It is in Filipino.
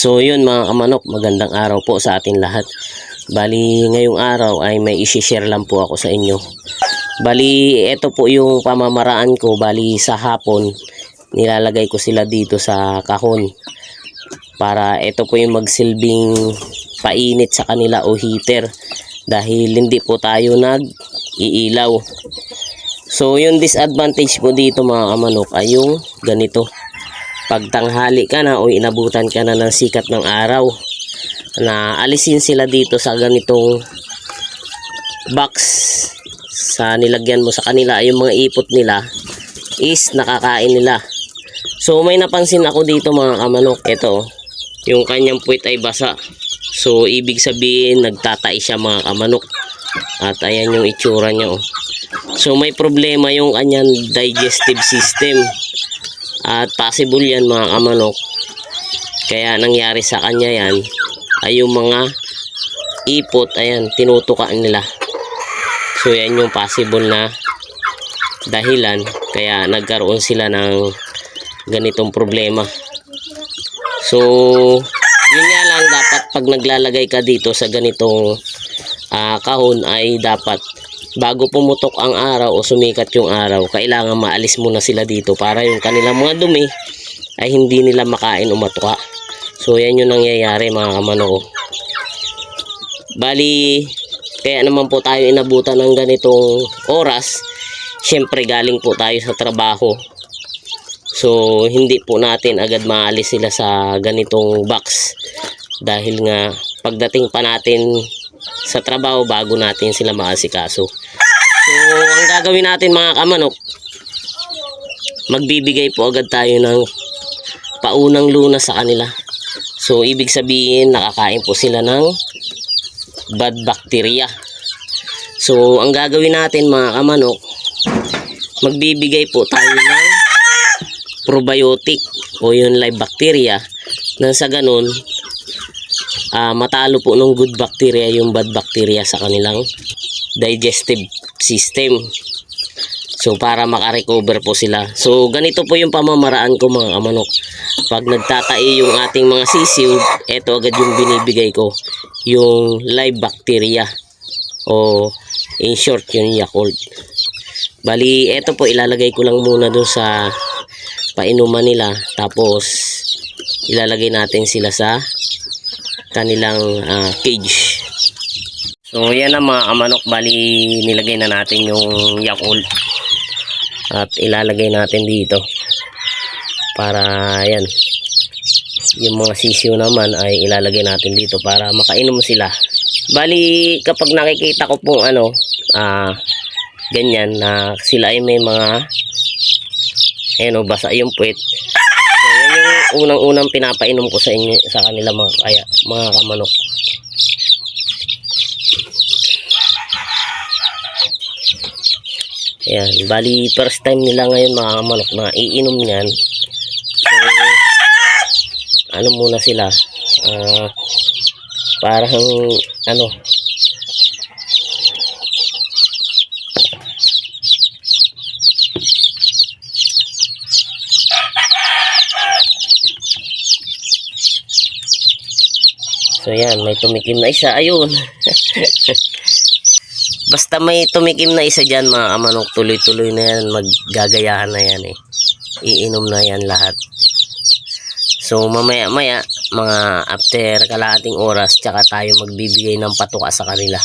So yun mga kamanok, magandang araw po sa atin lahat. Bali ngayong araw ay may isi-share lang po ako sa inyo. Bali ito po yung pamamaraan ko, bali sa hapon nilalagay ko sila dito sa kahon. Para ito po yung magsilbing painit sa kanila o heater dahil hindi po tayo nag iilaw. So yung disadvantage po dito mga kamanok ay yung ganito pag tanghali ka na o inabutan ka na ng sikat ng araw. Na alisin sila dito sa ganitong box. Sa nilagyan mo sa kanila yung mga ipot nila is nakakain nila. So may napansin ako dito mga kamanok. Ito yung kanyang puwit ay basa. So ibig sabihin nagtatai siya mga kamanok. At ayan yung itsura niya oh. so may problema yung kanyang digestive system at possible yan mga kamanok. Kaya nangyari sa kanya yan ay yung mga ipot, ayan, tinutukan nila. So yan yung possible na dahilan kaya nagkaroon sila ng ganitong problema. So yun nga lang dapat pag naglalagay ka dito sa ganitong ah, kahon ay dapat bago pumutok ang araw o sumikat yung araw, kailangan maalis muna sila dito para yung kanilang mga dumi ay hindi nila makain o matuka. So yan yung nangyayari mga kamano. Bali, kaya naman po tayo inabutan ng ganitong oras. Siyempre galing po tayo sa trabaho. So hindi po natin agad maalis sila sa ganitong box. Dahil nga pagdating pa natin sa trabaho bago natin sila maasikaso. So, ang gagawin natin mga kamanok, magbibigay po agad tayo ng paunang lunas sa kanila. So, ibig sabihin, nakakain po sila ng bad bacteria. So, ang gagawin natin mga kamanok, magbibigay po tayo ng probiotic o yung live bacteria nang sa ganun, ah, matalo po ng good bacteria yung bad bacteria sa kanilang digestive system. So para makarecover po sila. So ganito po yung pamamaraan ko mga kamanok. Pag nagtatai yung ating mga sisiw, eto agad yung binibigay ko. Yung live bacteria. O in short yung Yakult. Bali, eto po ilalagay ko lang muna dun sa painuman nila. Tapos ilalagay natin sila sa kanilang ah, cage. So yan ang mga kamanok bali nilagay na natin yung Yakult at ilalagay natin dito para yan yung mga sisiyo naman ay ilalagay natin dito para makainom sila. Bali kapag nakikita ko pong ano ah ganyan na sila ay may mga ayan o basa yung puwit so yan yung unang unang pinapainom ko sa inyo sa kanila mga kaya mga kamanok Ayan, bali first time nila ngayon mga manok na iinom niyan. So, ano muna sila? Ah, parang ano So yan, may tumikim na isa. Ayun. Basta may tumikim na isa dyan mga kamanok, tuloy-tuloy na yan, maggagayahan na yan eh. Iinom na yan lahat. So mamaya-maya, mga after kalahating oras, tsaka tayo magbibigay ng patuka sa kanila.